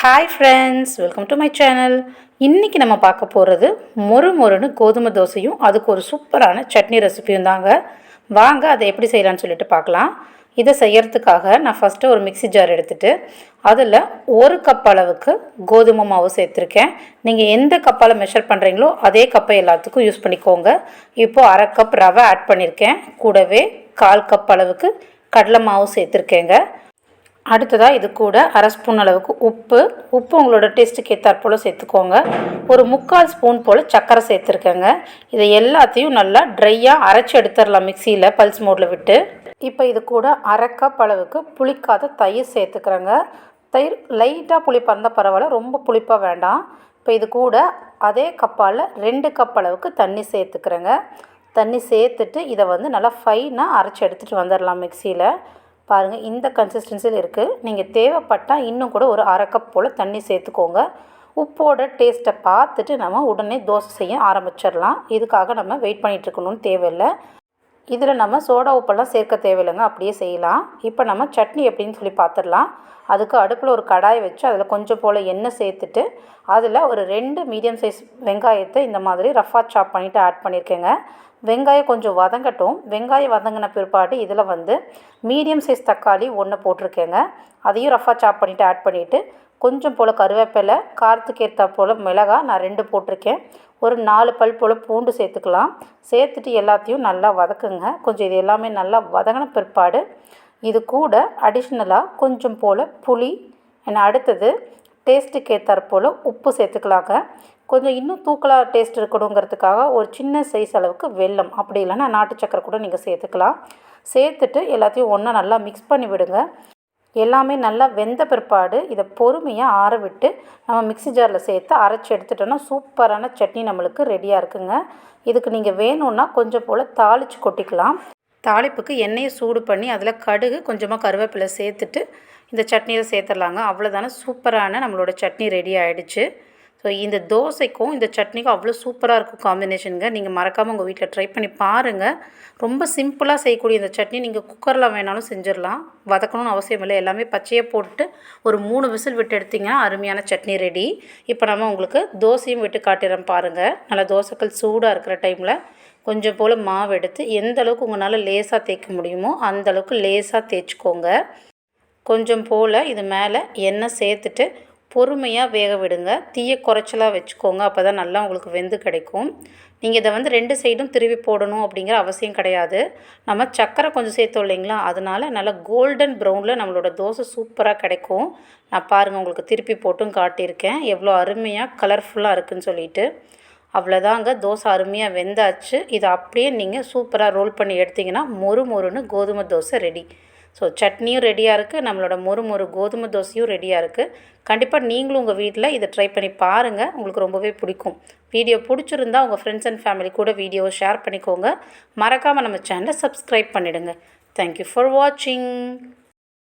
Hi friends welcome to my channel இன்றைக்கி நம்ம பார்க்க போகிறது மொறு மொறுன்னு கோதுமை தோசையும் அதுக்கு ஒரு சூப்பரான சட்னி ரெசிபியும் தாங்க. வாங்க அதை எப்படி செய்யலாம்னு சொல்லிட்டு பார்க்கலாம். இதை செய்யறதுக்காக நான் ஃபஸ்ட்டு ஒரு மிக்ஸி ஜார் எடுத்துகிட்டு அதில் ஒரு கப் அளவுக்கு கோதுமை மாவு சேர்த்துருக்கேன். நீங்கள் எந்த கப்பால் மெஷர் பண்ணுறீங்களோ அதே கப்பை எல்லாத்துக்கும் யூஸ் பண்ணிக்கோங்க. இப்போது அரை கப் ரவை ஆட் பண்ணியிருக்கேன் கூடவே கால் கப் அளவுக்கு கடலை மாவு சேர்த்துருக்கேங்க. அடுத்ததாக இது கூட அரை ஸ்பூன் அளவுக்கு உப்பு. உப்பு உங்களோட டேஸ்ட்டுக்கு ஏற்றாற்போல் சேர்த்துக்கோங்க. ஒரு முக்கால் ஸ்பூன் போல் சர்க்கரை சேர்த்துருக்கேங்க. இதை எல்லாத்தையும் நல்லா ட்ரையாக அரைச்சி எடுத்துடலாம் மிக்சியில் பல்ஸ் மோடில் விட்டு. இப்போ இது கூட அரை கப் அளவுக்கு புளிக்காத தயிர் சேர்த்துக்கிறேங்க. தயிர் லைட்டாக புளிப்பாக இருந்தால் பரவாயில்ல ரொம்ப புளிப்பாக வேண்டாம். இப்போ இது கூட அதே கப்பால் ரெண்டு கப் அளவுக்கு தண்ணி சேர்த்துக்கிறேங்க. தண்ணி சேர்த்துட்டு இதை வந்து நல்லா ஃபைனாக அரைச்சி எடுத்துகிட்டு வந்துடலாம் மிக்சியில். பாருங்கள் இந்த கன்சிஸ்டன்சியில் இருக்குது நீங்கள் தேவைப்பட்டால் இன்னும் கூட ஒரு அரை கப் போல் தண்ணி சேர்த்துக்கோங்க. உப்போட டேஸ்ட்டை பார்த்துட்டு நம்ம உடனே தோசை செய்ய ஆரம்பிச்சிடலாம். இதுக்காக நம்ம வெயிட் பண்ணிகிட்டு இருக்கணும்னு தேவையில்லை. இதில் நம்ம சோடா உப்பெல்லாம் சேர்க்க தேவையில்லைங்க அப்படியே செய்யலாம். இப்போ நம்ம சட்னி எப்படின்னு சொல்லி பார்த்துடலாம். அதுக்கு அடுப்பில் ஒரு கடாய் வச்சு அதில் கொஞ்சம் போல் எண்ணெய் சேர்த்துட்டு அதில் ஒரு ரெண்டு மீடியம் சைஸ் வெங்காயத்தை இந்த மாதிரி ரஃபாக சாப் பண்ணிவிட்டு ஆட் பண்ணியிருக்கேங்க. வெங்காயம் கொஞ்சம் வதங்கட்டும். வெங்காயம் வதங்கின பிற்பாடு இதில் வந்து மீடியம் சைஸ் தக்காளி ஒன்று போட்டிருக்கேங்க. அதையும் ரஃபாக சாப் பண்ணிவிட்டு ஆட் பண்ணிவிட்டு கொஞ்சம் போல் கருவேப்பிலை காரத்துக்கு ஏற்ற போல் மிளகாய் நான் ரெண்டு போட்டிருக்கேன். ஒரு நாலு பல் போல் பூண்டு சேர்த்துக்கலாம். சேர்த்துட்டு எல்லாத்தையும் நல்லா வதக்குங்க. கொஞ்சம் இது எல்லாமே நல்லா வதங்கின பிற்பாடு இது கூட அடிஷ்னலாக கொஞ்சம் போல் புளி என்ன அடுத்தது டேஸ்ட்டுக்கு ஏற்றாற் போல் உப்பு சேர்த்துக்கலாங்க. கொஞ்சம் இன்னும் தூக்கலாக டேஸ்ட் இருக்கணுங்கிறதுக்காக ஒரு சின்ன சைஸ் அளவுக்கு வெல்லம் அப்படி இல்லைன்னா நாட்டு சக்கரை கூட நீங்கள் சேர்த்துக்கலாம். சேர்த்துட்டு எல்லாத்தையும் ஒன்றா நல்லா மிக்ஸ் பண்ணி விடுங்க. எல்லாமே நல்லா வெந்த பிற்பாடு இதை பொறுமையாக ஆற விட்டு நம்ம மிக்ஸி ஜாரில் சேர்த்து அரைச்சி எடுத்துட்டோன்னா சூப்பரான சட்னி நம்மளுக்கு ரெடியாக இருக்குங்க. இதுக்கு நீங்கள் வேணும்னா கொஞ்சம் போல் தாளித்து கொட்டிக்கலாம். தாளிப்புக்கு எண்ணெயை சூடு பண்ணி அதில் கடுகு கொஞ்சமாக கருவேப்பிலை சேர்த்துட்டு இந்த சட்னியில் சேர்த்துடலாங்க. அவ்வளோதானே சூப்பரான நம்மளோட சட்னி ரெடி ஆகிடுச்சு ஸோ இந்த தோசைக்கும் இந்த சட்னிக்கும் அவ்வளோ சூப்பராக இருக்கும் காம்பினேஷனுங்க நீங்கள் மறக்காமல் உங்கள் வீட்டில் ட்ரை பண்ணி பாருங்கள் ரொம்ப சிம்பிளாக செய்யக்கூடிய இந்த சட்னி நீங்கள் குக்கரில் வேணாலும் செஞ்சிடலாம். வதக்கணும்னு அவசியம் இல்லை. எல்லாமே பச்சையாக போட்டு ஒரு மூணு விசில் விட்டு எடுத்திங்கன்னா அருமையான சட்னி ரெடி இப்போ நம்ம உங்களுக்கு தோசையும் விட்டு காட்டிடுறோம் பாருங்கள் நல்லா தோசைக்கள் சூடாக இருக்கிற டைமில் கொஞ்சம் போல் மாவு எடுத்து எந்த அளவுக்கு உங்களால் லேசாக தேய்க்க முடியுமோ அந்த அளவுக்கு லேசாக தேய்ச்சிக்கோங்க. கொஞ்சம் போல் இது மேலே எண்ணெய் சேர்த்துட்டு பொறுமையாக வேக விடுங்க. தீயை குறைச்சலாக வச்சுக்கோங்க. அப்போ தான் நல்லா உங்களுக்கு வெந்து கிடைக்கும். நீங்கள் இதை வந்து ரெண்டு சைடும் திருவி போடணும் அப்படிங்கிற அவசியம் கிடையாது. நம்ம சக்கரை கொஞ்சம் சேர்த்தோம் இல்லைங்களா? அதனால நல்லா கோல்டன் ப்ரௌனில் நம்மளோட தோசை சூப்பராக கிடைக்கும். நான் பாருங்கள் உங்களுக்கு திருப்பி போட்டும் காட்டியிருக்கேன். எவ்வளோ அருமையாக கலர்ஃபுல்லாக இருக்குதுன்னு சொல்லிட்டு. அவ்வளோதாங்க. தோசை அருமையாக வெந்தாச்சு. இதை அப்படியே நீங்கள் சூப்பராக ரோல் பண்ணி எடுத்திங்கன்னா மொறு மொறுன்னு கோதுமை தோசை ரெடி ஸோ சட்னியும் ரெடியாக இருக்குது நம்மளோட மொறு மொறு கோதுமை தோசையும் ரெடியாக இருக்குது கண்டிப்பாக நீங்களும் உங்கள் வீட்டில் இதை ட்ரை பண்ணி பாருங்கள் உங்களுக்கு ரொம்பவே பிடிக்கும். வீடியோ பிடிச்சிருந்தா உங்கள் ஃப்ரெண்ட்ஸ் அண்ட் ஃபேமிலி கூட வீடியோவை ஷேர் பண்ணிக்கோங்க. மறக்காமல் நம்ம சேனலை சப்ஸ்கிரைப் பண்ணிவிடுங்க தேங்க்யூ ஃபார் வாட்சிங்